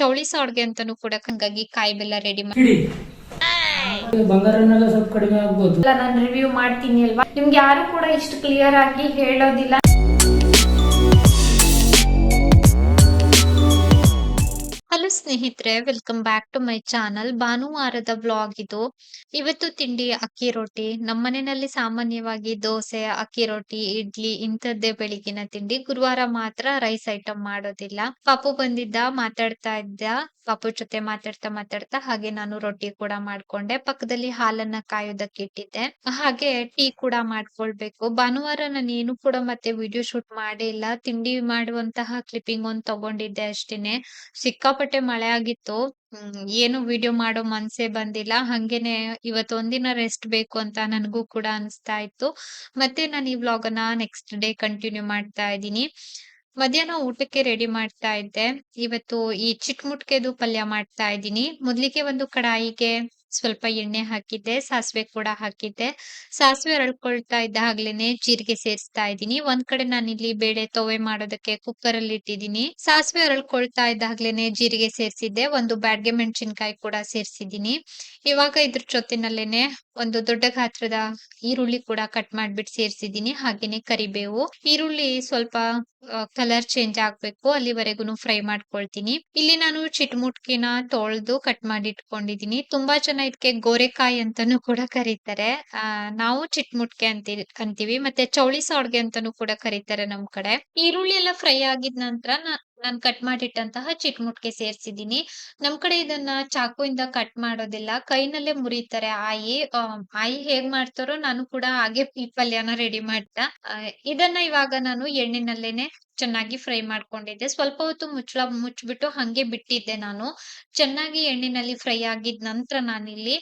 ಚೌಳಿ ಅಡ್ಗೆ ಅಂತಾನು ಕೂಡ ಹಂಗಾಗಿ ಕಾಯಿ ಬೆಲ್ಲ ರೆಡಿ ಮಾಡಿ ಬಂಗಾರನೆಲ್ಲ ಸ್ವಲ್ಪ ಕಡಿಮೆ ಆಗ್ಬೋದು. ಇಲ್ಲ ನಾನು ರಿವ್ಯೂ ಮಾಡ್ತೀನಿ ಅಲ್ವಾ? ನಿಮ್ಗೆ ಯಾರು ಕೂಡ ಇಷ್ಟು ಕ್ಲಿಯರ್ ಆಗಿ ಹೇಳೋದಿಲ್ಲ. ಹಲೋ ಸ್ನೇಹಿತರೆ welcome back to my channel ಭಾನುವಾರದ ಬ್ಲಾಗ್ ಇದು. ಇವತ್ತು ತಿಂಡಿ ಅಕ್ಕಿ ರೊಟ್ಟಿ. ನಮ್ಮ ಮನೆಯಲ್ಲಿ ಸಾಮಾನ್ಯವಾಗಿ ದೋಸೆ, ಅಕ್ಕಿ ರೊಟ್ಟಿ, ಇಡ್ಲಿ ಇಂಥದ್ದೇ ಬೆಳಿಗಿನ ತಿಂಡಿ. ಗುರುವಾರ ಮಾತ್ರ ರೈಸ್ ಐಟಮ್ ಮಾಡೋದಿಲ್ಲ. ಪಾಪು ಬಂದಿದ್ದ, ಮಾತಾಡ್ತಾ ಇದ್ದ. ಪಾಪು ಜೊತೆ ಮಾತಾಡ್ತಾ ಮಾತಾಡ್ತಾ ಹಾಗೆ ನಾನು ರೊಟ್ಟಿ ಕೂಡ ಮಾಡ್ಕೊಂಡೆ. ಪಕ್ಕದಲ್ಲಿ ಹಾಲನ್ನ ಕಾಯೋದಕ್ಕೆ ಇಟ್ಟಿದ್ದೆ. ಹಾಗೆ ಟೀ ಕೂಡ ಮಾಡ್ಕೊಳ್ಬೇಕು. ಭಾನುವಾರ ನಾನು ಏನು ಕೂಡ ಮತ್ತೆ ವಿಡಿಯೋ ಶೂಟ್ ಮಾಡೇ ಇಲ್ಲ ತಿಂಡಿ ಮಾಡುವಂತಹ ಕ್ಲಿಪ್ಪಿಂಗ್ ಒಂದ್ ತಗೊಂಡಿದ್ದೆ ಅಷ್ಟೇನೆ. ಸಿಕ್ಕಾಪಟ್ಟೆ ಮಳೆ ಆಗಿತ್ತು. ಏನು ವಿಡಿಯೋ ಮಾಡೋ ಮನ್ಸೇ ಬಂದಿಲ್ಲ. ಹಂಗೇನೆ ಇವತ್ತು ಒಂದಿನ ರೆಸ್ಟ್ ಬೇಕು ಅಂತ ನನಗೂ ಕೂಡ ಅನಿಸ್ತಾ ಇತ್ತು. ಮತ್ತೆ ನಾನು ಈ ವ್ಲಾಗ್ ಅನ್ನ ನೆಕ್ಸ್ಟ್ ಡೇ ಕಂಟಿನ್ಯೂ ಮಾಡ್ತಾ ಇದ್ದೀನಿ. ಮಧ್ಯಾಹ್ನ ಊಟಕ್ಕೆ ರೆಡಿ ಮಾಡ್ತಾ ಇದ್ದೆ. ಇವತ್ತು ಈ ಚಿಟ್ಮುಟ್ಕೆದು ಪಲ್ಯ ಮಾಡ್ತಾ ಇದ್ದೀನಿ. ಮೊದ್ಲಿಗೆ ಒಂದು ಕಡಾಯಿಗೆ ಸ್ವಲ್ಪ ಎಣ್ಣೆ ಹಾಕಿದ್ದೆ, ಸಾಸಿವೆ ಕೂಡ ಹಾಕಿದ್ದೆ. ಸಾಸಿವೆ ಅರಳ್ಕೊಳ್ತಾ ಇದ್ದ ಹಾಗ್ಲೇನೆ ಜೀರಿಗೆ ಸೇರಿಸ್ತಾ ಇದ್ದೀನಿ. ಒಂದ್ ಕಡೆ ನಾನಿಲ್ಲಿ ಬೇಳೆ ತೊವೆ ಮಾಡೋದಕ್ಕೆ ಕುಕ್ಕರ್ ಅಲ್ಲಿ ಇಟ್ಟಿದ್ದೀನಿ ಸಾಸಿವೆ ಅರಳ್ಕೊಳ್ತಾ ಇದ್ದಾಗ್ಲೇನೆ ಜೀರಿಗೆ ಸೇರಿಸಿದ್ದೆ. ಒಂದು ಬ್ಯಾಡ್ಗೆ ಮೆಣಸಿನ್ಕಾಯಿ ಕೂಡ ಸೇರಿಸಿದ್ದೀನಿ. ಇವಾಗ ಇದ್ರ ಜೊತೆನಲ್ಲೇನೆ ಒಂದು ದೊಡ್ಡ ಗಾತ್ರದ ಈರುಳ್ಳಿ ಕೂಡ ಕಟ್ ಮಾಡ್ಬಿಟ್ಟು ಸೇರಿಸಿದ್ದೀನಿ. ಹಾಗೇನೆ ಕರಿಬೇವು. ಈರುಳ್ಳಿ ಸ್ವಲ್ಪ ಕಲರ್ ಚೇಂಜ್ ಆಗ್ಬೇಕು ಅಲ್ಲಿವರೆಗೂ ಫ್ರೈ ಮಾಡ್ಕೊಳ್ತೀನಿ. ಇಲ್ಲಿ ನಾನು ಚಿಟ್ಮುಟ್ಕಿನ ತೊಳೆದು ಕಟ್ ಮಾಡಿ ಇಟ್ಕೊಂಡಿದೀನಿ ತುಂಬಾ ಜನ ಇದಕ್ಕೆ ಗೋರೆಕಾಯಿ ಅಂತಾನೂ ಕೂಡ ಕರೀತಾರೆ. ನಾವು ಚಿಟ್ಮುಟ್ಕೆ ಅಂತೀವಿ ಅಂತೀವಿ. ಮತ್ತೆ ಚೌಳಿ ಸಾವ್ಗೆ ಅಂತಾನೂ ಕೂಡ ಕರೀತಾರೆ ನಮ್ ಕಡೆ. ಈರುಳ್ಳಿ ಎಲ್ಲ ಫ್ರೈ ಆಗಿದ ನಂತರ ನಾನ್ ಕಟ್ ಮಾಡಿಟ್ಟಂತಹ ಚಿಟ್ಮುಟ್ಕೆ ಸೇರ್ಸಿದೀನಿ ನಮ್ ಕಡೆ ಇದನ್ನ ಚಾಕುವಿಂದ ಕಟ್ ಮಾಡೋದಿಲ್ಲ. ಕೈನಲ್ಲೇ ಮುರಿತಾರೆ ಆಯಿ. ಆಯಿ ಹೇಗ್ ಮಾಡ್ತಾರೋ ನಾನು ಕೂಡ ಹಾಗೆ ಈ ಪಲ್ಯನ ರೆಡಿ ಮಾಡ್ತಾ ಇದನ್ನ ಇವಾಗ ನಾನು ಎಣ್ಣೆನಲ್ಲೇನೆ ಚೆನ್ನಾಗಿ ಫ್ರೈ ಮಾಡ್ಕೊಂಡಿದ್ದೆ. ಸ್ವಲ್ಪ ಹೊತ್ತು ಮುಚ್ಚಳ ಮುಚ್ಚಿಬಿಟ್ಟು ಹಂಗೆ ಬಿಟ್ಟಿದ್ದೆ ನಾನು. ಚೆನ್ನಾಗಿ ಎಣ್ಣೆನಲ್ಲಿ ಫ್ರೈ ಆಗಿದ ನಂತರ ನಾನಿಲ್ಲಿ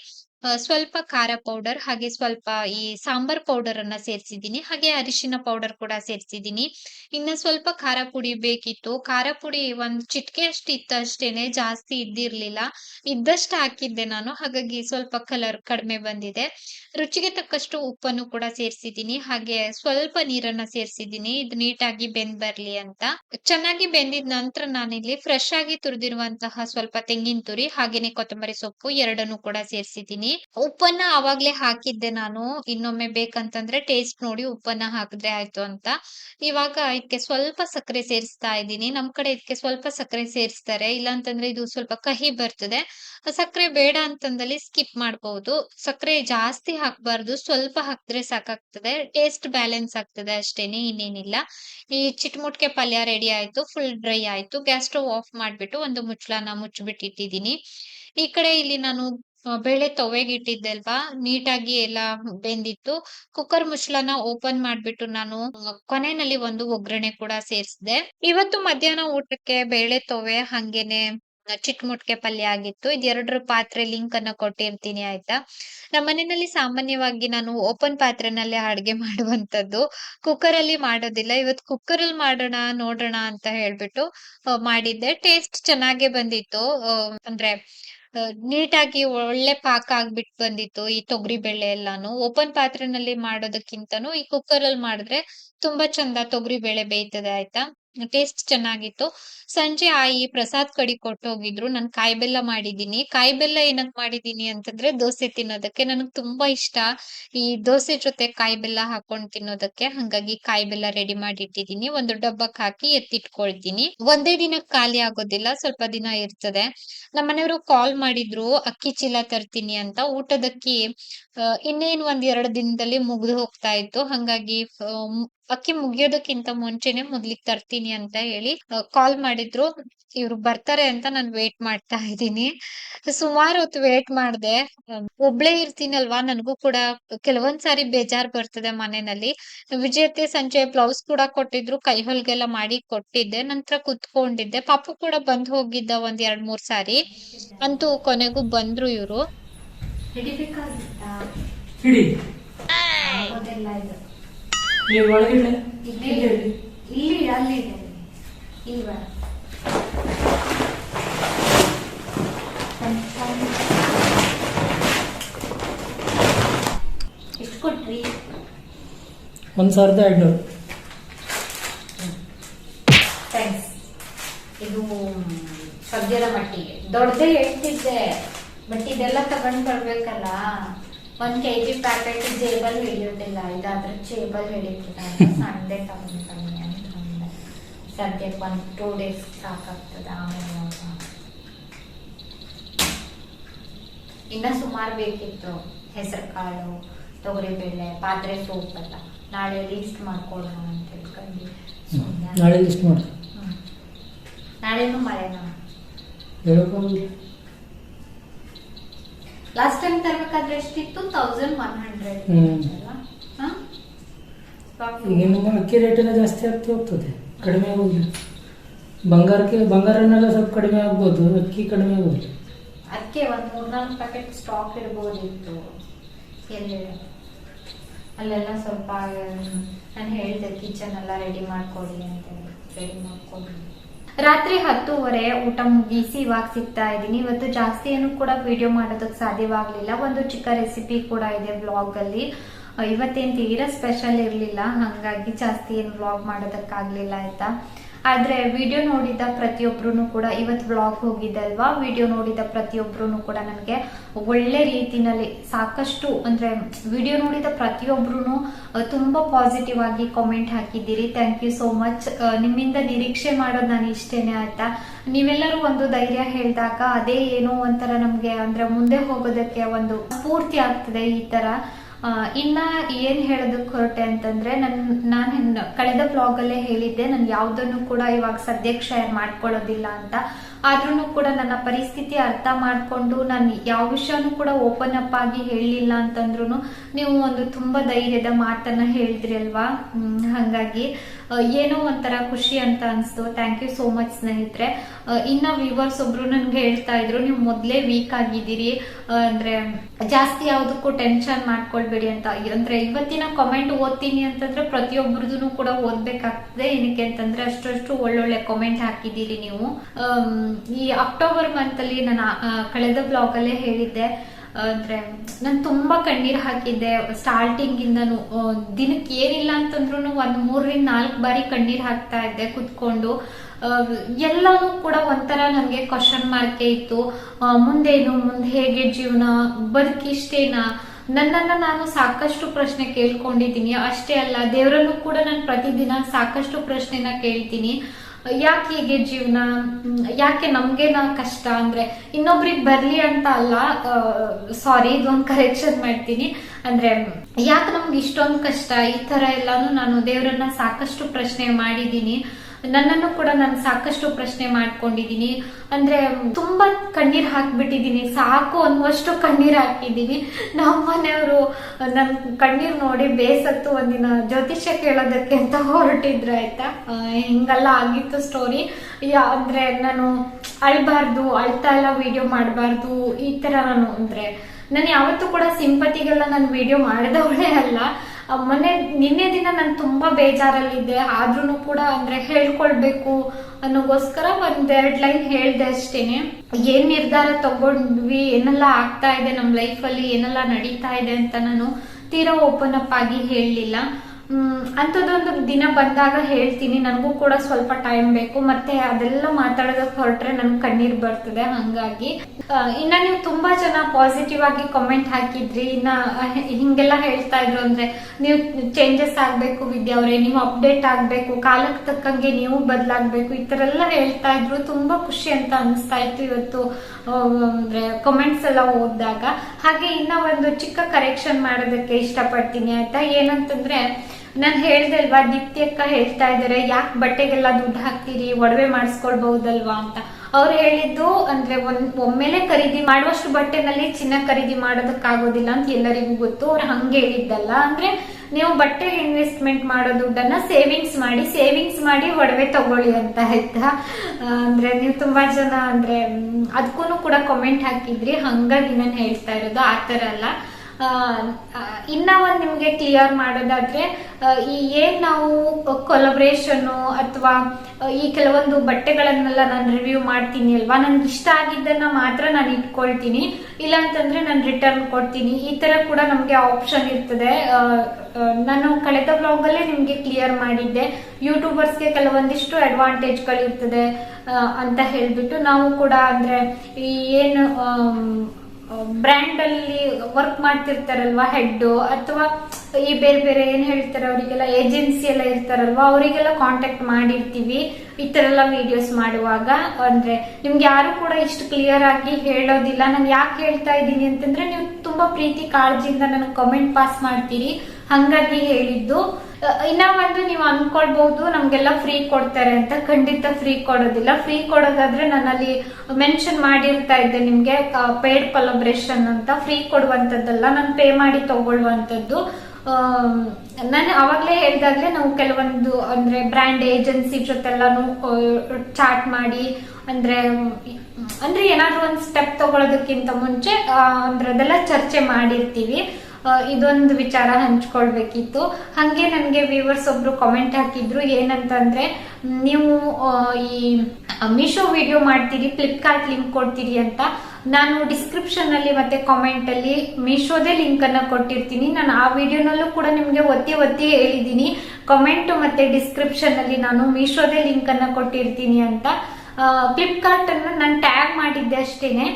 ಸ್ವಲ್ಪ ಖಾರ ಪೌಡರ್ ಹಾಗೆ ಸ್ವಲ್ಪ ಈ ಸಾಂಬಾರ್ ಪೌಡರ್ ಅನ್ನ ಸೇರಿಸಿದ್ದೀನಿ. ಹಾಗೆ ಅರಿಶಿನ ಪೌಡರ್ ಕೂಡ ಸೇರಿಸಿದ್ದೀನಿ. ಇನ್ನ ಸ್ವಲ್ಪ ಖಾರ ಪುಡಿ ಬೇಕಿತ್ತು. ಖಾರ ಪುಡಿ ಒಂದ್ ಚಿಟ್ಕೆ ಅಷ್ಟು ಇತ್ತು ಅಷ್ಟೇನೆ ಜಾಸ್ತಿ ಇದ್ದಿರ್ಲಿಲ್ಲ. ಇದ್ದಷ್ಟು ಹಾಕಿದ್ದೆ ನಾನು. ಹಾಗಾಗಿ ಸ್ವಲ್ಪ ಕಲರ್ ಕಡಿಮೆ ಬಂದಿದೆ. ರುಚಿಗೆ ತಕ್ಕಷ್ಟು ಉಪ್ಪನ್ನು ಕೂಡ ಸೇರಿಸಿದ್ದೀನಿ. ಹಾಗೆ ಸ್ವಲ್ಪ ನೀರನ್ನ ಸೇರಿಸಿದ್ದೀನಿ. ಇದು ನೀಟಾಗಿ ಬೆಂದ್ ಬರ್ಲಿ ಅಂತ. ಚೆನ್ನಾಗಿ ಬೆಂದಿದ ನಂತರ ನಾನಿಲ್ಲಿ ಫ್ರೆಶ್ ಆಗಿ ತುರಿದಿರುವಂತಹ ಸ್ವಲ್ಪ ತೆಂಗಿನ ತುರಿ, ಹಾಗೇನೆ ಕೊತ್ತಂಬರಿ ಸೊಪ್ಪು ಎರಡನ್ನು ಕೂಡ ಸೇರ್ಸಿದೀನಿ ಉಪ್ಪನ್ನ ಅವಾಗ್ಲೇ ಹಾಕಿದ್ದೆ ನಾನು. ಇನ್ನೊಮ್ಮೆ ಬೇಕಂತಂದ್ರೆ ಟೇಸ್ಟ್ ನೋಡಿ ಉಪ್ಪನ್ನ ಹಾಕಿದ್ರೆ ಆಯ್ತು ಅಂತ. ಇವಾಗ ಇದಕ್ಕೆ ಸ್ವಲ್ಪ ಸಕ್ಕರೆ ಸೇರಿಸ್ತಾ ಇದ್ದೀನಿ. ನಮ್ ಕಡೆ ಇದಕ್ಕೆ ಸ್ವಲ್ಪ ಸಕ್ಕರೆ ಸೇರಿಸ್ತಾರೆ. ಇಲ್ಲಾಂತಂದ್ರೆ ಇದು ಸ್ವಲ್ಪ ಕಹಿ ಬರ್ತದೆ. ಸಕ್ಕರೆ ಬೇಡ ಅಂತಂದಲ್ಲಿ ಸ್ಕಿಪ್ ಮಾಡ್ಬಹುದು ಸಕ್ಕರೆ ಜಾಸ್ತಿ ಹಾಕ್ಬಾರ್ದು. ಸ್ವಲ್ಪ ಹಾಕಿದ್ರೆ ಸಾಕಾಗ್ತದೆ. ಟೇಸ್ಟ್ ಬ್ಯಾಲೆನ್ಸ್ ಆಗ್ತದೆ ಅಷ್ಟೇನೆ, ಇನ್ನೇನಿಲ್ಲ. ಈ ಚಿಟ್ಮುಟ್ಕೆ ಪಲ್ಯ ರೆಡಿ ಆಯ್ತು ಫುಲ್ ಡ್ರೈ ಆಯ್ತು. ಗ್ಯಾಸ್ ಸ್ಟೋವ್ ಆಫ್ ಮಾಡ್ಬಿಟ್ಟು ಒಂದು ಮುಚ್ಚಳನ ಮುಚ್ಚಿಬಿಟ್ಟಿಟ್ಟಿದ್ದೀನಿ ಈ ಕಡೆ ಇಲ್ಲಿ ನಾನು ಬೇಳೆ ತೊವೆಗೆ ಇಟ್ಟಿದ್ದೆ ಅಲ್ವಾ? ನೀಟಾಗಿ ಎಲ್ಲ ಬೆಂದಿತ್ತು. ಕುಕ್ಕರ್ ಮುಚ್ಚಳನ ಓಪನ್ ಮಾಡ್ಬಿಟ್ಟು ನಾನು ಕೊನೆಯಲ್ಲಿ ಒಂದು ಒಗ್ಗರಣೆ ಕೂಡ ಸೇರಿಸಿದೆ. ಇವತ್ತು ಮಧ್ಯಾಹ್ನ ಊಟಕ್ಕೆ ಬೇಳೆ ತೊವೆ ಹಂಗೇನೆ ಚಿಟ್ಮುಟ್ಕೆ ಪಲ್ಯ ಆಗಿತ್ತು. ಇದೆರಡರ ಪಾತ್ರೆ ಲಿಂಕ್ ಅನ್ನ ಕೊಟ್ಟಿರ್ತೀನಿ, ಆಯ್ತಾ? ನಮ್ಮ ಮನೆಯಲ್ಲಿ ಸಾಮಾನ್ಯವಾಗಿ ನಾನು ಓಪನ್ ಪಾತ್ರೆನಲ್ಲಿ ಅಡ್ಗೆ ಮಾಡುವಂತದ್ದು ಕುಕ್ಕರ್ ಅಲ್ಲಿ ಮಾಡೋದಿಲ್ಲ. ಇವತ್ತು ಕುಕ್ಕರ್ ಅಲ್ಲಿ ಮಾಡೋಣ, ನೋಡೋಣ ಅಂತ ಹೇಳ್ಬಿಟ್ಟು ಮಾಡಿದ್ದೆ. ಟೇಸ್ಟ್ ಚೆನ್ನಾಗೆ ಬಂದಿತ್ತು. ಅಂದ್ರೆ ನೀಟಾಗಿ ಒಳ್ಳೆ ಪಾಕ ಆಗ್ಬಿಟ್ಟು ಬಂದಿತ್ತು ಈ ತೊಗರಿ ಬೇಳೆ ಎಲ್ಲಾನು. ಓಪನ್ ಪಾತ್ರೆನಲ್ಲಿ ಮಾಡೋದಕ್ಕಿಂತನೂ ಈ ಕುಕ್ಕರ್ ಅಲ್ಲಿ ಮಾಡಿದ್ರೆ ತುಂಬಾ ಚಂದ ತೊಗರಿ ಬೇಳೆ ಬೇಯ್ತದೆ, ಆಯ್ತಾ? ಟೇಸ್ಟ್ ಚೆನ್ನಾಗಿತ್ತು. ಸಂಜೆ ಆಯಿ, ಪ್ರಸಾದ್ ಕಡಿ ಕೊಟ್ಟೋಗಿದ್ರು. ನಾನು ಕಾಯಿ ಬೆಲ್ಲ ಮಾಡಿದ್ದೀನಿ. ಕಾಯಿ ಬೆಲ್ಲ ಏನಕ್ ಮಾಡಿದ್ದೀನಿ ಅಂತಂದ್ರೆ ದೋಸೆ ತಿನ್ನೋದಕ್ಕೆ. ನನಗೆ ತುಂಬಾ ಇಷ್ಟ. ಈ ದೋಸೆ ಜೊತೆ ಕಾಯಿ ಬೆಲ್ಲ ಹಾಕೊಂಡ್ ತಿನ್ನೋದಕ್ಕೆ. ಹಂಗಾಗಿ ಕಾಯಿ ಬೆಲ್ಲ ರೆಡಿ ಮಾಡಿ ಇಟ್ಟಿದೀನಿ ಒಂದು ಡಬ್ಬಕ್ ಹಾಕಿ ಎತ್ತಿಟ್ಕೊಳ್ತೀನಿ. ಒಂದೇ ದಿನ ಖಾಲಿ ಆಗೋದಿಲ್ಲ. ಸ್ವಲ್ಪ ದಿನ ಇರ್ತದೆ. ನಮ್ಮನೆಯವರು ಕಾಲ್ ಮಾಡಿದ್ರು. ಅಕ್ಕಿ ಚೀಲ ತರ್ತೀನಿ ಅಂತ. ಊಟದಕ್ಕಿ ಇನ್ನೇನು ಒಂದ್ ಎರಡು ದಿನದಲ್ಲಿ ಮುಗ್ದು ಹೋಗ್ತಾ ಇತ್ತು. ಹಂಗಾಗಿ ಅಕ್ಕಿ ಮುಗಿಯೋದಕ್ಕಿಂತ ಮುಂಚೆನೆ ಮೊದ್ಲಿಗೆ ತರ್ತೀನಿ ಅಂತ ಹೇಳಿ ಕಾಲ್ ಮಾಡಿದ್ರು. ಇವ್ರು ಬರ್ತಾರೆ ಅಂತ ನಾನ್ ವೇಟ್ ಮಾಡ್ತಾ ಇದ್ದೀನಿ. ಸುಮಾರು ಹೊತ್ತು ವೇಟ್ ಮಾಡ್ದೆ. ಒಬ್ಳೆ ಇರ್ತೀನಲ್ವಾ? ನನಗೂ ಕೂಡ ಕೆಲವೊಂದ್ ಸಾರಿ ಬೇಜಾರ್ ಬರ್ತದೆ ಮನೆಯಲ್ಲಿ. ವಿಜಯತೆ ಸಂಜೆ ಬ್ಲೌಸ್ ಕೂಡ ಕೊಟ್ಟಿದ್ರು. ಕೈ ಹೊಲ್ಗೆಲ್ಲ ಮಾಡಿ ಕೊಟ್ಟಿದ್ದೆ. ನಂತರ ಕುತ್ಕೊಂಡಿದ್ದೆ. ಪಾಪ ಕೂಡ ಬಂದ್ ಹೋಗಿದ್ದ ಒಂದ್ ಎರಡ್ ಮೂರ್ ಸಾರಿ. ಅಂತೂ ಕೊನೆಗೂ ಬಂದ್ರು ಇವ್ರು ಹಿಡಿಬೇಕಾಗಿತ್ತಾ ಇಡಿ ಅದೆಲ್ಲ ಇದು ನೀವು ಒಳಗಿಲ್ಲ. ಇಲ್ಲಿ ಅಲ್ಲಿ ಇದೆ. ಇಲ್ವಾ ಎಷ್ಟು ಕೊಟ್ರಿ? ಒಂದು ಸಾವಿರದ ಎರಡ್ನೂರು ಥ್ಯಾಂಕ್ಸ್ ಇದು ಸದ್ಯದ ಮಟ್ಟ ಮಟ್ಟಿಗೆ ದೊಡ್ಡದೇ ಹೇಳ್ತಿದ್ದೆ ಬಟ್ ಇದೆಲ್ಲ ತಗೊಂಡ್ ಬರ್ಬೇಕಲ್ಲ. ಒಂದ್ ಕೆಜಿ ಪ್ಯಾಕೆಟ್ ಜೇಬಲ್ ಹಿಡಿಯೋದಿಲ್ಲ ಇದಾದ್ರೆ ಜೇಬಲ್ ಹಿಡಿತದ ಸಂಡೆ ತಗೊಂಡ್ ಬನ್ನಿ ಅಂತ ಅಂದೆ. ಸದ್ಯಕ್ಕೆ ಒಂದ್ ಟೂ ಡೇಸ್ ಸಾಕಾಗ್ತದ ಆಮೇಲೆ ಇನ್ನ ಸುಮಾರು ಬೇಕಿತ್ತು ಹೆಸರು ಕಾಳು ತೊಗರಿಬೇಳೆ ಪಾತ್ರೆ ಸೋಪ್ ಎಲ್ಲ. ನಾಳೆ ಲೀಸ್ಟ್ ಮಾಡ್ಕೊಳ್ಳೋಣ ಅಂತ ಹೇಳ್ಕೊಂಡು ನಾಳೆ ಲೀಸ್ಟ್ ಮಾಡಿ. ನಾಳೆನೂ ಮಳೆನಾ? ಹೇಳೋಕ್ಕಾಗಲ್ಲ ಲಾಸ್ಟ್ ಟೈಮ್ ತರಬೇಕಾದ್ರೆ ಎಷ್ಟಿತ್ತು? Thousand one hundred hmm. ಈಗ ಇನ್ನು ಅಕ್ಕಿ ರೇಟ್ ಎಲ್ಲ ಜಾಸ್ತಿ ಆಗ್ತಾ ಹೋಗ್ತದೆ ಕಡಿಮೆ ಆಗೋದಿಲ್ಲ. ಬಂಗಾರಕ್ಕೆ ಬಂಗಾರನೆಲ್ಲ ಸ್ವಲ್ಪ ಕಡಿಮೆ ಆಗ್ಬೋದು ಅಕ್ಕಿ ಕಡಿಮೆ ಆಗೋದಿಲ್ಲ ಅದಕ್ಕೆ ಒಂದ್ ಮೂರ್ನಾಲ್ಕು ಪ್ಯಾಕೆಟ್ ಸ್ಟಾಕ್ ಇರ್ಬೋದಿತ್ತು. ಎಲ್ಲಿ? ಅಲ್ಲೆಲ್ಲ ಸ್ವಲ್ಪ ನಾನು ಹೇಳಿದೆ ಕಿಚನ್ ಎಲ್ಲ ರೆಡಿ ಮಾಡ್ಕೊಡಿ ಅಂತ ರೆಡಿ ಮಾಡ್ಕೊಡಿ. ರಾತ್ರಿ ಹತ್ತೂವರೆ ಊಟ ಮುಗಿಸಿ ಇವಾಗ ಸಿಗ್ತಾ ಇದ್ದೀನಿ. ಇವತ್ತು ಜಾಸ್ತಿ ಏನು ಕೂಡ ವಿಡಿಯೋ ಮಾಡೋದಕ್ಕೆ ಸಾಧ್ಯವಾಗಲಿಲ್ಲ. ಒಂದು ಚಿಕ್ಕ ರೆಸಿಪಿ ಕೂಡ ಇದೆ ಅಹ್ ಇವತ್ತೇನ್ ತೀರಾ ಸ್ಪೆಷಲ್ ಇರಲಿಲ್ಲ. ಹಂಗಾಗಿ ಜಾಸ್ತಿ ಏನು ಬ್ಲಾಗ್ ಮಾಡೋದಕ್ಕಾಗಲಿಲ್ಲ ಆಯ್ತಾ? ಆದ್ರೆ ವಿಡಿಯೋ ನೋಡಿದ ಪ್ರತಿಯೊಬ್ರು ಕೂಡ ಇವತ್ತು ಬ್ಲಾಗ್ ಹೋಗಿದ್ದಲ್ವಾ ವಿಡಿಯೋ ನೋಡಿದ ಪ್ರತಿಯೊಬ್ರು ಕೂಡ ನನಗೆ ಒಳ್ಳೆ ರೀತಿನಲ್ಲಿ ಸಾಕಷ್ಟು ಅಂದ್ರೆ ವಿಡಿಯೋ ನೋಡಿದ ಪ್ರತಿಯೊಬ್ರು ತುಂಬಾ ಪಾಸಿಟಿವ್ ಆಗಿ ಕಾಮೆಂಟ್ ಹಾಕಿದ್ದೀರಿ. ಥ್ಯಾಂಕ್ ಯು ಸೋ ಮಚ್ ನಿಮ್ಮಿಂದ ನಿರೀಕ್ಷೆ ಮಾಡೋದು ನಾನು ಇಷ್ಟೇನೆ ಆಯ್ತಾ? ನೀವೆಲ್ಲರೂ ಒಂದು ಧೈರ್ಯ ಹೇಳಿದಾಗ ಅದೇ ಏನೋ ಒಂಥರ ನಮ್ಗೆ ಅಂದ್ರೆ ಮುಂದೆ ಹೋಗೋದಕ್ಕೆ ಒಂದು ಸ್ಫೂರ್ತಿ ಆಗ್ತದೆ ಈ ಆ, ಇನ್ನ ಏನ್ ಹೇಳೋದಕ್ಕೆ ಹೊರಟೆ ಅಂತಂದ್ರೆ ನನ್, ನಾನು ಕಳೆದ ಬ್ಲಾಗ್ ಅಲ್ಲೇ ಹೇಳಿದ್ದೆ, ನಾನು ಯಾವ್ದನ್ನು ಕೂಡ ಇವಾಗ ಸದ್ಯಕ್ಕೆ ಶೇರ್ ಮಾಡ್ಕೊಳ್ಳೋದಿಲ್ಲ ಅಂತ. ಆದ್ರೂ ಕೂಡ ನನ್ನ ಪರಿಸ್ಥಿತಿ ಅರ್ಥ ಮಾಡ್ಕೊಂಡು ನಾನು ಯಾವ ವಿಷಯನೂ ಕೂಡ ಓಪನ್ ಅಪ್ ಆಗಿ ಹೇಳಲಿಲ್ಲ ಅಂತಂದ್ರು ನೀವು ಒಂದು ತುಂಬಾ ಧೈರ್ಯದ ಮಾತನ್ನ ಹೇಳಿದ್ರಿ ಅಲ್ವಾ? ಹಾಗಾಗಿ. ಏನೋ ಒಂಥರ ಖುಷಿ ಅಂತ ಅನ್ಸ್ತು. ಥ್ಯಾಂಕ್ ಯು ಸೋ ಮಚ್ ಸ್ನೇಹಿತರೆ. ಇನ್ನ ವ್ಯೂವರ್ಸ್ ಒಬ್ರು ನನ್ಗೆ ಹೇಳ್ತಾ ಇದ್ರು, ನೀವು ಮೊದ್ಲೇ ವೀಕ್ ಆಗಿದ್ದೀರಿ. ಅಂದ್ರೆ ಜಾಸ್ತಿ ಯಾವ್ದಕ್ಕೂ ಟೆನ್ಷನ್ ಮಾಡ್ಕೊಳ್ಬೇಡಿ ಅಂತ. ಅಂದ್ರೆ ಇವತ್ತಿನ ಕಮೆಂಟ್ ಓದ್ತೀನಿ ಅಂತಂದ್ರೆ ಪ್ರತಿಯೊಬ್ಬರದೂ ಕೂಡ ಓದ್ಬೇಕಾಗ್ತದೆ. ಏನಕ್ಕೆ ಅಂತಂದ್ರೆ ಅಷ್ಟಷ್ಟು ಒಳ್ಳೊಳ್ಳೆ ಕಮೆಂಟ್ ಹಾಕಿದ್ದೀರಿ ನೀವು. ಈ ಅಕ್ಟೋಬರ್ ಮಂತ್ ಅಲ್ಲಿ ನಾನು ಕಳೆದ ಬ್ಲಾಗ್ ಅಲ್ಲೇ ಹೇಳಿದ್ದೆ. ಅಂದ್ರೆ ನಾನು ತುಂಬಾ ಕಣ್ಣೀರ್ ಹಾಕಿದ್ದೆ ಸ್ಟಾರ್ಟಿಂಗ್ ಇಂದನು ಆ, ದಿನಕ್ಕೆ ಏನಿಲ್ಲ ಅಂತಂದ್ರು ಒಂದ್ ಮೂರರಿಂದ ನಾಲ್ಕು ಬಾರಿ ಕಣ್ಣೀರ್ ಹಾಕ್ತಾ ಇದ್ದೆ ಕುತ್ಕೊಂಡು. ಎಲ್ಲಾನು ಕೂಡ ಒಂಥರ ನನಗೆ ಕ್ವಶನ್ ಮಾರ್ಕೆ ಇತ್ತು. ಮುಂದೇನು ಮುಂದೆ ಹೇಗೆ ಜೀವನ ಬದುಕಿಷ್ಟೇನಾ? ನನ್ನನ್ನ ನಾನು ಸಾಕಷ್ಟು ಪ್ರಶ್ನೆ ಕೇಳ್ಕೊಂಡಿದ್ದೀನಿ. ಅಷ್ಟೇ ಅಲ್ಲ ದೇವರನ್ನು ಕೂಡ ನಾನು ಪ್ರತಿದಿನ ಸಾಕಷ್ಟು ಪ್ರಶ್ನೆನ ಕೇಳ್ತೀನಿ. ಯಾಕೆ ಹೀಗೆ ಜೀವನ ಯಾಕೆ ನಮ್ಗೇನ ಕಷ್ಟ ಅಂದ್ರೆ ಇನ್ನೊಬ್ರಿಗೆ ಬರ್ಲಿ ಅಂತ ಅಲ್ಲ ಸಾರಿ ಇದೊಂದು ಕರೆಕ್ಷನ್ ಮಾಡ್ತೀನಿ. ಅಂದ್ರೆ ಯಾಕೆ ನಮ್ಗೆ ಇಷ್ಟೊಂದು ಕಷ್ಟ, ಈ ತರ ಎಲ್ಲಾನು ನಾನು ದೇವರನ್ನ ಸಾಕಷ್ಟು ಪ್ರಶ್ನೆ ಮಾಡಿದ್ದೀನಿ. ನನ್ನನ್ನು ಕೂಡ ನಾನು ಸಾಕಷ್ಟು ಪ್ರಶ್ನೆ ಮಾಡ್ಕೊಂಡಿದ್ದೀನಿ. ಅಂದ್ರೆ, ತುಂಬಾ ಕಣ್ಣೀರ್ ಹಾಕ್ಬಿಟ್ಟಿದ್ದೀನಿ. ಸಾಕು ಅನ್ನುವಷ್ಟು ಕಣ್ಣೀರ್ ಹಾಕಿದ್ದೀನಿ ನಮ್ಮ ಮನೆಯವರು ನನ್ನ ಕಣ್ಣೀರ್ ನೋಡಿ ಬೇಸತ್ತು ಒಂದಿನ ಜ್ಯೋತಿಷ್ಯ ಕೇಳೋದಕ್ಕೆ ಅಂತ ಹೊರಟಿದ್ರು, ಆಯ್ತಾ? ಹಿಂಗೆಲ್ಲ ಆಗಿತ್ತು ಸ್ಟೋರಿ ಅಂದ್ರೆ ನಾನು ಅಳ್ಬಾರ್ದು, ಅಳ್ತಾ ಎಲ್ಲ ವಿಡಿಯೋ ಮಾಡಬಾರ್ದು, ಈ ತರ ನಾನು, ಅಂದ್ರೆ, ನಾನು ಯಾವತ್ತೂ ಕೂಡ ಸಿಂಪತಿಗೆಲ್ಲ ನಾನು ವಿಡಿಯೋ ಮಾಡಿದವಳೇ ಅಲ್ಲ. ಮೊನ್ನೆ, ನಿನ್ನೆ ದಿನ ನಾನು ತುಂಬಾ ಬೇಜಾರಲ್ಲಿದ್ದೆ. ಆದ್ರೂ ಕೂಡ ಅಂದ್ರೆ ಹೇಳ್ಕೊಳ್ಬೇಕು ಅನ್ನೋಗೋಸ್ಕರ ಒಂದೆರಡ್ ಲೈನ್ ಹೇಳ್ದೆ ಅಷ್ಟೇನೆ. ಏನ್ ನಿರ್ಧಾರ ತಗೊಂಡ್ವಿ, ಏನೆಲ್ಲ ಆಗ್ತಾ ಇದೆ ನಮ್ ಲೈಫಲ್ಲಿ, ಏನೆಲ್ಲ ನಡೀತಾ ಇದೆ ಅಂತ ನಾನು ತೀರಾ ಓಪನ್ ಅಪ್ ಆಗಿ ಹೇಳಲಿಲ್ಲ. ಅಂತದೊಂದು ದಿನ ಬಂದಾಗ ಹೇಳ್ತೀನಿ. ನನಗೂ ಕೂಡ ಸ್ವಲ್ಪ ಟೈಮ್ ಬೇಕು. ಮತ್ತೆ ಅದೆಲ್ಲ ಮಾತಾಡೋದಕ್ಕೆ ಹೊರಟ್ರೆ ನನ್ ಕಣ್ಣೀರ್ ಬರ್ತದೆ. ಹಂಗಾಗಿ ಇನ್ನ ನೀವು ತುಂಬಾ ಜನ ಪಾಸಿಟಿವ್ ಆಗಿ ಕಾಮೆಂಟ್ ಹಾಕಿದ್ರಿ. ಇನ್ನ ಹಿಂಗೆಲ್ಲ ಹೇಳ್ತಾ ಇದ್ರು ಅಂದ್ರೆ ನೀವು ಚೇಂಜಸ್ ಆಗ್ಬೇಕು ವಿದ್ಯಾ ಅವ್ರೆ, ನೀವು ಅಪ್ಡೇಟ್ ಆಗ್ಬೇಕು ಕಾಲಕ್ಕೆ ತಕ್ಕಂಗೆ ನೀವು ಬದಲಾಗ್ಬೇಕು, ಈ ತರ ಎಲ್ಲ ಹೇಳ್ತಾ ಇದ್ರು. ತುಂಬಾ ಖುಷಿ ಅಂತ ಅನಿಸ್ತಾ ಇತ್ತು ಇವತ್ತು ಅಂದ್ರೆ ಕಮೆಂಟ್ಸ್ ಎಲ್ಲ ಓದಿದಾಗ. ಹಾಗೆ ಇನ್ನ ಒಂದು ಚಿಕ್ಕ ಕರೆಕ್ಷನ್ ಮಾಡೋದಕ್ಕೆ ಇಷ್ಟಪಡ್ತೀನಿ, ಆಯ್ತಾ? ಏನಂತಂದ್ರೆ, ನಾನು ಹೇಳ್ದಲ್ವಾ ದೀಪ್ತಿಯಕ್ಕ ಹೇಳ್ತಾ ಇದಾರೆ, ಯಾಕೆ ಬಟ್ಟೆಗೆಲ್ಲ ದುಡ್ಡು ಹಾಕ್ತೀರಿ, ಒಡವೆ ಮಾಡಿಸ್ಕೊಳ್ಬಹುದಲ್ವಾ ಅಂತ. ಅವ್ರು ಹೇಳಿದ್ದು, ಅಂದ್ರೆ ಒಂದ್ ಒಮ್ಮೆಲೆ ಖರೀದಿ ಮಾಡುವಷ್ಟು ಬಟ್ಟೆನಲ್ಲಿ ಚಿನ್ನ ಖರೀದಿ ಮಾಡೋದಕ್ಕಾಗೋದಿಲ್ಲ ಅಂತ ಎಲ್ಲರಿಗೂ ಗೊತ್ತು. ಅವ್ರು ಹಂಗೆ ಹೇಳಿದ್ದಲ್ಲ. ಅಂದ್ರೆ ನೀವು ಬಟ್ಟೆ ಇನ್ವೆಸ್ಟ್ಮೆಂಟ್ ಮಾಡೋ ದುಡ್ಡನ್ನ ಸೇವಿಂಗ್ಸ್ ಮಾಡಿ ಸೇವಿಂಗ್ಸ್ ಮಾಡಿ ಒಡವೆ ತಗೊಳ್ಳಿ ಅಂತ ಆಯ್ತಾ? ಅಂದ್ರೆ ನೀವು ತುಂಬಾ ಜನ, ಅಂದ್ರೆ ಅದಕ್ಕೂ ಕೂಡ ಕಾಮೆಂಟ್ ಹಾಕಿದ್ರಿ. ಹಂಗಾಗಿ ನಾನು ಹೇಳ್ತಾ ಇರೋದು ಆ ತರ ಅಲ್ಲ. ಇನ್ನ ಒಂದು ನಿಮಗೆ ಕ್ಲಿಯರ್ ಮಾಡೋದಾದ್ರೆ ಈ ಏನ್ ನಾವು ಕೊಲಬ್ರೇಷನ್ನು ಅಥವಾ ಈ ಕೆಲವೊಂದು ಬಟ್ಟೆಗಳನ್ನೆಲ್ಲ ನಾನು ರಿವ್ಯೂ ಮಾಡ್ತೀನಿ ಅಲ್ವಾ? ನನ್ಗೆ ಇಷ್ಟ ಆಗಿದ್ದನ್ನ ಮಾತ್ರ ನಾನು ಇಟ್ಕೊಳ್ತೀನಿ. ಇಲ್ಲ ಅಂತಂದ್ರೆ ನಾನು ರಿಟರ್ನ್ ಕೊಡ್ತೀನಿ. ಈ ತರ ಕೂಡ ನಮಗೆ ಆಪ್ಷನ್ ಇರ್ತದೆ. ನಾನು ಕಳೆದ ಬ್ಲಾಗ್ ಅಲ್ಲೇ ನಿಮ್ಗೆ ಕ್ಲಿಯರ್ ಮಾಡಿದ್ದೆ. ಯೂಟ್ಯೂಬರ್ಸ್ಗೆ ಕೆಲವೊಂದಿಷ್ಟು ಅಡ್ವಾಂಟೇಜ್ಗಳು ಇರ್ತದೆ ಅಂತ ಹೇಳ್ಬಿಟ್ಟು ನಾವು ಕೂಡ ಅಂದ್ರೆ ಈ ಏನು ಬ್ರ್ಯಾಂಡ್ ಅಲ್ಲಿ ವರ್ಕ್ ಮಾಡ್ತಿರ್ತಾರಲ್ವಾ ಹೆಡ್ ಅಥವಾ ಈ ಬೇರೆ ಬೇರೆ ಏನ್ ಹೇಳ್ತಾರೆ ಅವರಿಗೆಲ್ಲ ಏಜೆನ್ಸಿ ಎಲ್ಲ ಇರ್ತಾರಲ್ವಾ, ಅವರಿಗೆಲ್ಲ ಕಾಂಟ್ಯಾಕ್ಟ್ ಮಾಡಿರ್ತೀವಿ. ಈ ತರ ಎಲ್ಲ ವಿಡಿಯೋಸ್ ಮಾಡುವಾಗ. ಅಂದ್ರೆ ನಿಮ್ಗೆ ಯಾರು ಕೂಡ ಇಷ್ಟು ಕ್ಲಿಯರ್ ಆಗಿ ಹೇಳೋದಿಲ್ಲ. ನಾನು ಯಾಕೆ ಹೇಳ್ತಾ ಇದ್ದೀನಿ ಅಂತಂದ್ರೆ, ನೀವು ತುಂಬಾ ಪ್ರೀತಿ, ಕಾಳಜಿಯಿಂದ ನನಗೆ ಕಮೆಂಟ್ ಪಾಸ್ ಮಾಡ್ತೀರಿ. ಹಂಗಾಗಿ ಹೇಳಿದ್ದು. ಇನ್ನ ಒಂದು ನೀವು ಅನ್ಕೊಳ್ಬಹುದು ನಮ್ಗೆಲ್ಲ ಫ್ರೀ ಕೊಡ್ತಾರೆ ಅಂತ. ಖಂಡಿತ ಫ್ರೀ ಕೊಡೋದಿಲ್ಲ. ಫ್ರೀ ಕೊಡೋದಾದ್ರೆ ಅಲ್ಲಿ ಮೆನ್ಷನ್ ಮಾಡಿರ್ತಾ ಇದ್ದೆ ನಿಮ್ಗೆ ಪೇಡ್ ಕೊಲಬ್ರೇಷನ್ ಅಂತ. ಫ್ರೀ ಕೊಡುವಂತದ್ದಲ್ಲ ನಾನು ಪೇ ಮಾಡಿ ತಗೊಳ್ಳುವಂತದ್ದು ನಾನು ಅವಾಗ್ಲೇ ಹೇಳಿದಾಗಲೇ ನಾವು ಕೆಲವೊಂದು, ಅಂದ್ರೆ ಬ್ರ್ಯಾಂಡ್ ಏಜೆನ್ಸಿ ಜೊತೆಲ್ಲಾನು ಚಾಟ್ ಮಾಡಿ, ಅಂದ್ರೆ ಅಂದ್ರೆ ಏನಾದ್ರು ಒಂದು ಸ್ಟೆಪ್ ತಗೊಳ್ಳೋದಕ್ಕಿಂತ ಮುಂಚೆ ಅಂದ್ರೆ ಅದೆಲ್ಲ ಚರ್ಚೆ ಮಾಡಿರ್ತೀವಿ. ಇದೊಂದು ವಿಚಾರ ಹಂಚ್ಕೊಳ್ಬೇಕಿತ್ತು. ಹಂಗೆ ನನಗೆ ವ್ಯೂವರ್ಸ್ ಒಬ್ರು ಕಾಮೆಂಟ್ ಹಾಕಿದ್ರು, ಏನಂತಂದ್ರೆ, ನೀವು ಈ ಮೀಶೋ ವಿಡಿಯೋ ಮಾಡ್ತೀರಿ ಫ್ಲಿಪ್ಕಾರ್ಟ್ ಲಿಂಕ್ ಕೊಡ್ತೀರಿ ಅಂತ. ನಾನು ಡಿಸ್ಕ್ರಿಪ್ಷನ್ ಅಲ್ಲಿ ಮತ್ತೆ ಕಾಮೆಂಟ್ ಅಲ್ಲಿ ಮೀಶೋದೇ ಲಿಂಕ್ ಅನ್ನ ಕೊಟ್ಟಿರ್ತೀನಿ. ನಾನು ಆ ವಿಡಿಯೋನಲ್ಲೂ ಕೂಡ ನಿಮ್ಗೆ ಒತ್ತಿ ಒತ್ತಿ ಹೇಳಿದೀನಿ ಕಾಮೆಂಟ್ ಮತ್ತೆ ಡಿಸ್ಕ್ರಿಪ್ಷನ್ ಅಲ್ಲಿ ನಾನು ಮೀಶೋದೇ ಲಿಂಕ್ ಅನ್ನ ಕೊಟ್ಟಿರ್ತೀನಿ ಅಂತ. ಫ್ಲಿಪ್ಕಾರ್ಟ್ ಅನ್ನ ನಾನು ಟ್ಯಾಗ್ ಮಾಡಿದ್ದೆ ಅಷ್ಟೇನೆ.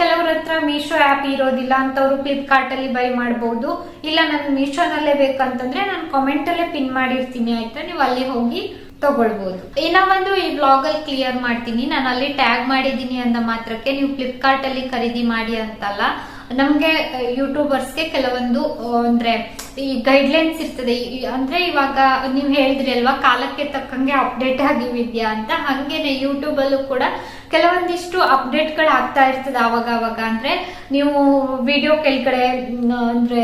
ಕೆಲವ್ರ ಹತ್ರ ಮೀಶೋ ಆ್ಯಪ್ ಇರೋದಿಲ್ಲ ಅಂತವ್ರು ಫ್ಲಿಪ್ಕಾರ್ಟ್ ಅಲ್ಲಿ ಬೈ ಮಾಡಬಹುದು ಇಲ್ಲ ನಾನು ಮೀಶೋನಲ್ಲೇ ಬೇಕಂತಂದ್ರೆ ನಾನು ಕಾಮೆಂಟ್ ಅಲ್ಲೇ ಪಿನ್ ಮಾಡಿರ್ತೀನಿ, ಆಯ್ತಾ? ನೀವು ಅಲ್ಲಿ ಹೋಗಿ ತಗೊಳ್ಬಹುದು ಇನ್ನ ಒಂದು ಈ ಬ್ಲಾಗ್ ಅಲ್ಲಿ ಕ್ಲಿಯರ್ ಮಾಡ್ತೀನಿ. ನಾನು ಅಲ್ಲಿ ಟ್ಯಾಗ್ ಮಾಡಿದ್ದೀನಿ ಅಂದ ಮಾತ್ರಕ್ಕೆ ನೀವು ಫ್ಲಿಪ್ಕಾರ್ಟ್ ಅಲ್ಲಿ ಖರೀದಿ ಮಾಡಿ ಅಂತಲ್ಲ. ನಮ್ಗೆ ಯೂಟ್ಯೂಬರ್ಸ್ಗೆ ಕೆಲವೊಂದು ಅಂದ್ರೆ ಈ ಗೈಡ್ಲೈನ್ಸ್ ಇರ್ತದೆ. ಅಂದ್ರೆ ಇವಾಗ ನೀವು ಹೇಳಿದ್ರಿ ಅಲ್ವಾ, ಕಾಲಕ್ಕೆ ತಕ್ಕಂಗೆ ಅಪ್ಡೇಟ್ ಆಗಿವಿದ್ಯಾ ಅಂತ. ಹಂಗೇನೆ ಯೂಟ್ಯೂಬ್ ಅಲ್ಲೂ ಕೂಡ ಕೆಲವೊಂದಿಷ್ಟು ಅಪ್ಡೇಟ್ಗಳು ಆಗ್ತಾ ಇರ್ತದೆ ಅವಾಗ ಅವಾಗ ಅಂದ್ರೆ ನೀವು ವಿಡಿಯೋ ಕೆಳಗಡೆ ಅಂದ್ರೆ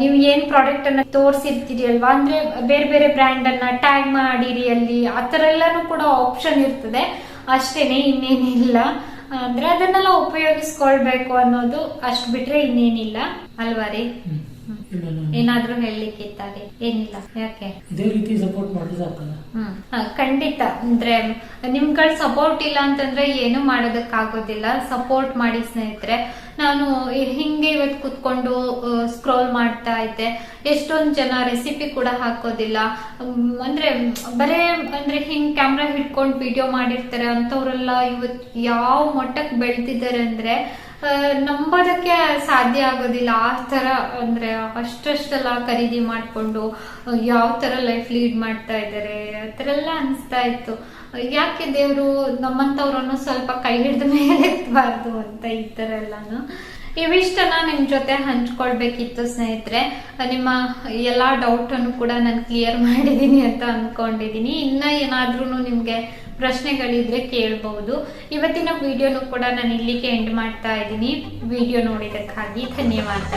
ನೀವು ಏನ್ ಪ್ರಾಡಕ್ಟ್ ಅನ್ನ ತೋರಿಸಿರ್ತೀರಿ ಅಲ್ವಾ? ಅಂದ್ರೆ ಬೇರೆ ಬೇರೆ ಬ್ರ್ಯಾಂಡ್ ಅನ್ನ ಟ್ಯಾಗ್ ಮಾಡಿರಿ ಅಲ್ಲಿ, ಆ ಎಲ್ಲಾನು ಕೂಡ ಆಪ್ಷನ್ ಇರ್ತದೆ. ಅಷ್ಟೇನೆ ಇನ್ನೇನಿಲ್ಲ. ಅಂದ್ರೆ ಅದನ್ನೆಲ್ಲ ಉಪಯೋಗಿಸ್ಕೊಳ್ಬೇಕು ಅನ್ನೋದು ಅಷ್ಟ್ ಬಿಟ್ರೆ ಇನ್ನೇನಿಲ್ಲ ಅಲ್ವಾ ರೀ. ಏನಾದ್ರೂ ಹೇಳಲಿಕ್ಕಿತ್ತಾರೆ ಏನಿಲ್ಲ ಯಾಕೆ? ಇದೇ ರೀತಿ ಸಪೋರ್ಟ್ ಮಾಡಿದ್ರೆ ಸಾಕಲ್ಲ ಖಂಡಿತ. ಅಂದ್ರೆ ನಿಮ್ಗಳ ಸಪೋರ್ಟ್ ಇಲ್ಲ ಅಂತಂದ್ರೆ ಏನು ಮಾಡೋದಕ್ಕಾಗೋದಿಲ್ಲ. ಸಪೋರ್ಟ್ ಮಾಡಿ ಸ್ನೇಹಿತರೆ ನಾನು ಹಿಂಗೆ ಇವತ್ತು ಕುತ್ಕೊಂಡು ಸ್ಕ್ರೋಲ್ ಮಾಡ್ತಾ ಇದ್ದೆ. ಎಷ್ಟೊಂದ್ ಜನ ರೆಸಿಪಿ ಕೂಡ ಹಾಕೋದಿಲ್ಲ. ಅಂದ್ರೆ ಬರೇ ಅಂದ್ರೆ ಹಿಂಗ್ ಕ್ಯಾಮ್ರಾ ಹಿಡ್ಕೊಂಡು ವಿಡಿಯೋ ಮಾಡಿರ್ತಾರೆ. ಅಂತವ್ರೆಲ್ಲ ಇವತ್ ಯಾವ ಮಟ್ಟಕ್ಕೆ ಬೆಳೆದಿದ್ದಾರೆ ಅಂದ್ರೆ ನಂಬೋದಕ್ಕೆ ಸಾಧ್ಯ ಆಗೋದಿಲ್ಲ. ಆ ತರ ಅಂದ್ರೆ ಅಷ್ಟಷ್ಟೆಲ್ಲ ಖರೀದಿ ಮಾಡಿಕೊಂಡು ಯಾವ ತರ ಲೈಫ್ ಲೀಡ್ ಮಾಡ್ತಾ ಇದ್ದಾರೆ, ಆ ಥರ ಎಲ್ಲ ಅನಿಸ್ತಾ ಇತ್ತು. ಯಾಕೆ ದೇವರು ನಮ್ಮಂಥವ್ರನ್ನು ಸ್ವಲ್ಪ ಕೈ ಹಿಡಿದ ಮೇಲೆ ಎತ್ತಬಾರ್ದು ಅಂತ ಈ ಥರ ಎಲ್ಲಾನು? ಇವಿಷ್ಟನ್ನ ನಿಮ್ ಜೊತೆ ಹಂಚ್ಕೊಳ್ಬೇಕಿತ್ತು ಸ್ನೇಹಿತರೆ. ನಿಮ್ಮ ಎಲ್ಲಾ ಡೌಟ್ ಅನ್ನು ಕೂಡ ನಾನು ಕ್ಲಿಯರ್ ಮಾಡಿದೀನಿ ಅಂತ ಅನ್ಕೊಂಡಿದೀನಿ. ಇನ್ನ ಏನಾದ್ರೂ ನಿಮ್ಗೆ ಪ್ರಶ್ನೆಗಳಿದ್ರೆ ಕೇಳಬಹುದು ಇವತ್ತಿನ ವಿಡಿಯೋನು ಕೂಡ ನಾನು ಇಲ್ಲಿಗೆ ಎಂಡ್ ಮಾಡ್ತಾ ಇದ್ದೀನಿ. ವಿಡಿಯೋ ನೋಡಿದಕ್ಕಾಗಿ ಧನ್ಯವಾದ.